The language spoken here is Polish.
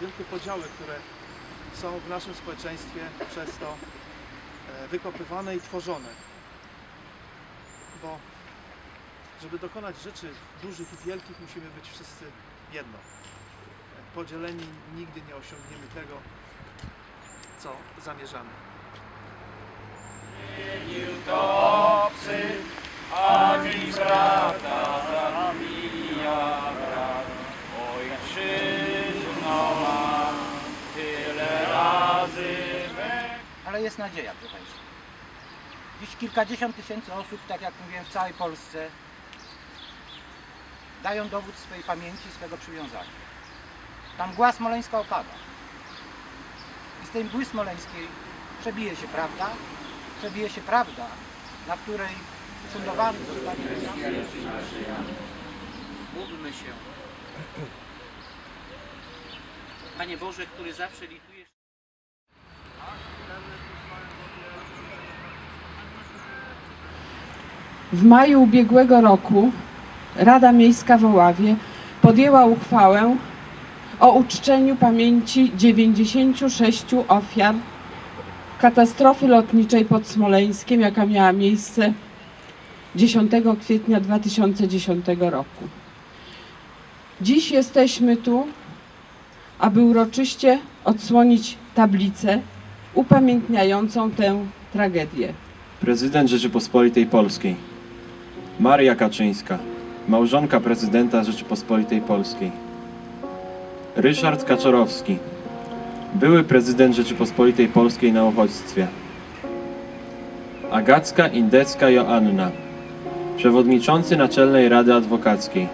wielkie podziały, które są w naszym społeczeństwie przez to e, wykopywane i tworzone. Bo żeby dokonać rzeczy dużych i wielkich, musimy być wszyscy jedno. Podzieleni nigdy nie osiągniemy tego, co zamierzamy. Ale jest nadzieja, proszę Państwa. Dziś kilkadziesiąt tysięcy osób, tak jak mówiłem, w całej Polsce dają dowód swojej pamięci, swego przywiązania. Ta mgła smoleńska opada. I z tej mgły smoleńskiej przebije się prawda, przebije się prawda, na której fundowany zostanie Módlmy się. Panie Boże, który zawsze litujesz. W maju ubiegłego roku Rada Miejska w Oławie podjęła uchwałę o uczczeniu pamięci 96 ofiar katastrofy lotniczej pod Smoleńskiem, jaka miała miejsce 10 kwietnia 2010 roku. Dziś jesteśmy tu, aby uroczyście odsłonić tablicę upamiętniającą tę tragedię. Prezydent Rzeczypospolitej Polskiej Maria Kaczyńska, małżonka prezydenta Rzeczypospolitej Polskiej. Ryszard Kaczorowski, były prezydent Rzeczypospolitej Polskiej na uchodźstwie. Agacka Indecka Joanna, przewodniczący Naczelnej Rady Adwokackiej.